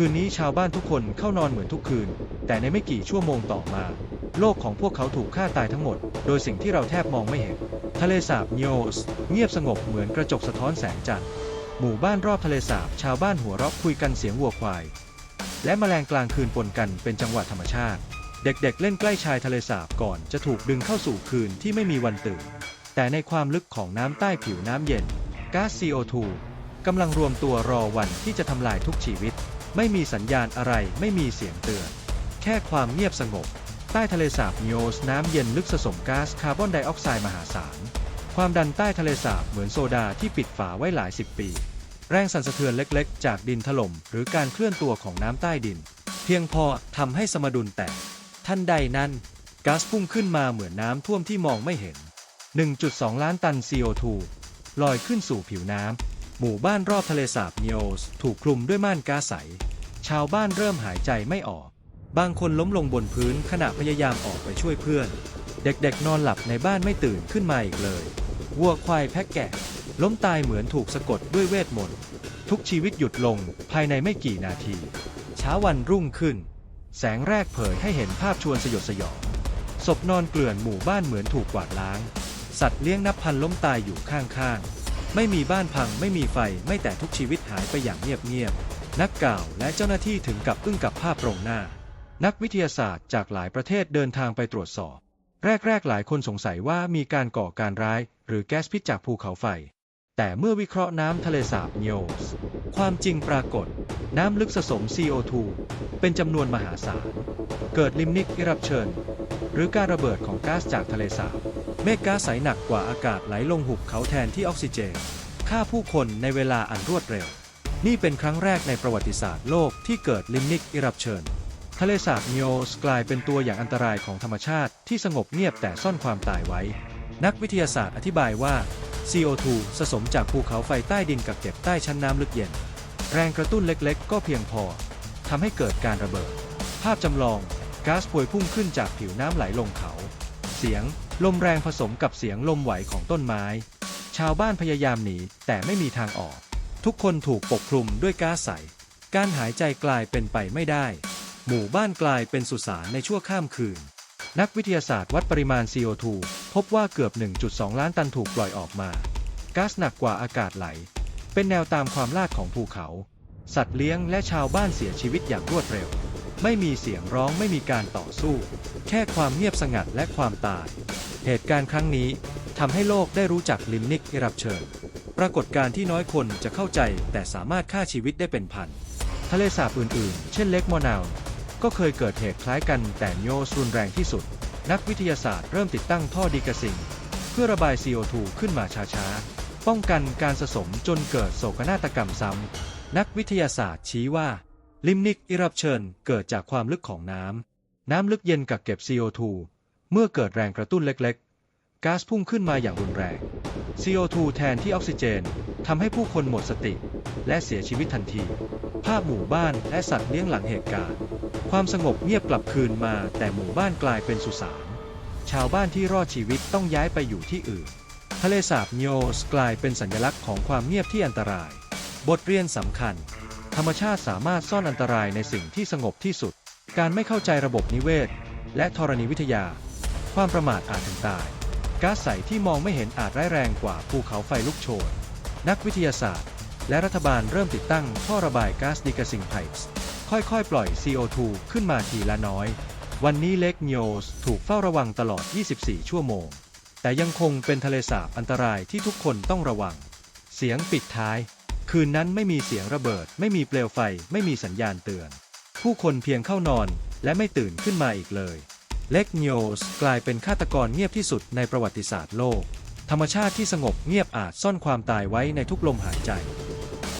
คืนนี้ชาวบ้านทุกคนเข้านอนเหมือนทุกคืน แต่ในไม่กี่ชั่วโมงต่อมา โลกของพวกเขาถูกฆ่าตายทั้งหมด โดยสิ่งที่เราแทบมองไม่เห็น ทะเลสาบเนโอสเงียบสงบเหมือนกระจกสะท้อนแสงจันทร์หมู่บ้านรอบทะเลสาบชาวบ้านหัวเราะคุยกันเสียงวัวควาย และแมลงกลางคืนปนกันเป็นจังหวะธรรมชาติ เด็กๆเล่นใกล้ชายทะเลสาบก่อนจะถูกดึงเข้าสู่คืนที่ไม่มีวันตื่น แต่ในความลึกของน้ำใต้ผิวน้ำเย็นก๊าซ CO2 กำลังรวมตัวรอวันที่จะทำลายทุกชีวิต ไม่มีสัญญาณอะไรไม่มีเสียงเตือน แค่ความเงียบสงบ ใต้ทะเลสาบนิโอสน้ำเย็นลึกสะสมก๊าซคาร์บอนไดออกไซด์มหาศาล ความดันใต้ทะเลสาบเหมือนโซดาที่ปิดฝาไว้หลายสิบปี แรงสั่นสะเทือนเล็กๆ จากดินถล่ม หรือการเคลื่อนตัวของน้ำใต้ดิน เพียงพอทำให้สมดุลแตกทันใดนั้นก๊าซพุ่งขึ้นมาเหมือนน้ำท่วมที่มองไม่เห็น 1.2 ล้านตัน CO2 ลอยขึ้นสู่ผิวน้ำ หมู่บ้านรอบทะเลสาบนิโอสถูกคลุมด้วยม่านก๊าซใส ชาวบ้านเริ่มหายใจไม่ออก บางคนล้มลงบนพื้นขณะพยายามออกไปช่วยเพื่อน เด็กๆ นอนหลับในบ้านไม่ตื่นขึ้นมาอีกเลย วัวควายแพะแกะ ล้มตายเหมือนถูกสะกดด้วยเวทมนต์ ทุกชีวิตหยุดลงภายในไม่กี่นาที เช้าวันรุ่งขึ้น แสงแรกเผยให้เห็นภาพชวนสยดสยอง ศพนอนเกลื่อนหมู่บ้านเหมือนถูกกวาดล้าง สัตว์เลี้ยงนับพันล้มตายอยู่ข้างๆ ไม่มีบ้านพังไม่มีไฟไม่แต่ทุกชีวิตหายไปอย่างเงียบๆนักก่าวและเจ้าหน้าที่ถึงกับอึ้งกับภาพตรงหน้า นักวิทยาศาสตร์จากหลายประเทศเดินทางไปตรวจสอบ แรกๆหลายคนสงสัยว่ามีการก่อการร้าย หรือแก๊สพิษจากภูเขาไฟ แต่เมื่อวิเคราะห์น้ำทะเลสาบเนโอสความจริงปรากฏ น้ำลึกสะสม CO2 เป็นจำนวนมหาศาลเกิดลิมนิกอิรับเชิญ หรือการระเบิดของก๊าซจากทะเลสาบ เมฆก๊าซใสหนักกว่าอากาศไหลลงหุบเขาแทนที่ออกซิเจนฆ่าผู้คนในเวลาอันรวดเร็ว นี่เป็นครั้งแรกในประวัติศาสตร์โลกที่เกิดลิมนิกอิรับเชิญทะเลสาบเนโอสกลายเป็นตัวอย่างอันตรายของธรรมชาติที่สงบเงียบแต่ซ่อนความตายไว้ นักวิทยาศาสตร์อธิบายว่า CO2 สะสมจากภูเขาไฟใต้ดินกับเก็บใต้ชั้นน้ำลึกเย็น แรงกระตุ้นเล็กๆ ก็เพียงพอทำให้เกิดการระเบิด ภาพจำลองก๊าซพวยพุ่งขึ้นจากผิวน้ำไหลลงเขา เสียง ลมแรงผสมกับเสียงลมไหวของต้นไม้ ชาวบ้านพยายามหนีแต่ไม่มีทางออก ทุกคนถูกปกคลุมด้วยก๊าซใส การหายใจกลายเป็นไปไม่ได้ หมู่บ้านกลายเป็นสุสานในชั่วข้ามคืน นักวิทยาศาสตร์วัดปริมาณ CO2 พบว่าเกือบ 1.2 ล้านตันถูกปล่อยออกมาก๊าซหนักกว่าอากาศไหล เป็นแนวตามความลาดของภูเขา สัตว์เลี้ยงและชาวบ้านเสียชีวิตอย่างรวดเร็ว ไม่มีเสียงร้องไม่มีการต่อสู้ แค่ความเงียบสงัดและความตาย เหตุการณ์ครั้งนี้ทำให้โลกได้รู้จักลิมนิกอิรับเชิญปรากฏการณ์ที่น้อยคนจะเข้าใจแต่สามารถฆ่าชีวิตได้เป็นพัน ทะเลสาบอื่นๆ เช่นเล็กมอนาว ก็เคยเกิดเหตุคล้ายกันแต่โยสรุนแรงที่สุด นักวิทยาศาสตร์เริ่มติดตั้งท่อดีกระสิงเพื่อระบาย CO2 ขึ้นมาช้าๆ ป้องกันการสะสมจนเกิดโศกนาฏกรรมซ้ำ นักวิทยาศาสตร์ชี้ว่า ลิมนิกอิรับเชิญเกิดจากความลึกของน้ำน้ำลึกเย็นกักเก็บ CO2 เมื่อเกิดแรงกระตุ้นเล็กๆ ก๊าซพุ่งขึ้นมาอย่างรุนแรง CO2 แทนที่ออกซิเจนทำให้ผู้คนหมดสติ และเสียชีวิตทันที ภาพหมู่บ้านและสัตว์เลี้ยงหลังเหตุการณ์ ความสงบเงียบกลับคืนมาแต่หมู่บ้านกลายเป็นสุสาน ชาวบ้านที่รอดชีวิตต้องย้ายไปอยู่ที่อื่น ทะเลสาบเนโอสกลายเป็นสัญลักษณ์ของความเงียบที่อันตราย บทเรียนสำคัญ ธรรมชาติสามารถซ่อนอันตรายในสิ่งที่สงบที่สุด การไม่เข้าใจระบบนิเวศ และธรณีวิทยา ความประมาทอาจถึงตาย ก๊าซใสที่มองไม่เห็นอาจร้ายแรงกว่าภูเขาไฟลุกโชน นักวิทยาศาสตร์ และรัฐบาลเริ่มติดตั้งท่อระบายก๊าซดิกาซิงไพส์ค่อยๆ ปล่อย CO2 ขึ้นมาทีละน้อย วันนี้เล็กเนโอสถูกเฝ้าระวังตลอด 24 ชั่วโมง แต่ยังคงเป็นทะเลสาบอันตรายที่ทุกคนต้องระวัง เสียงปิดท้าย คืนนั้นไม่มีเสียงระเบิด ไม่มีเปลวไฟ ไม่มีสัญญาณเตือน ผู้คนเพียงเข้านอนและไม่ตื่นขึ้นมาอีกเลย เล็กเนโอสกลายเป็นฆาตกรเงียบที่สุดในประวัติศาสตร์โลก ธรรมชาติที่สงบเงียบอาจซ่อนความตายไว้ในทุกลมหายใจ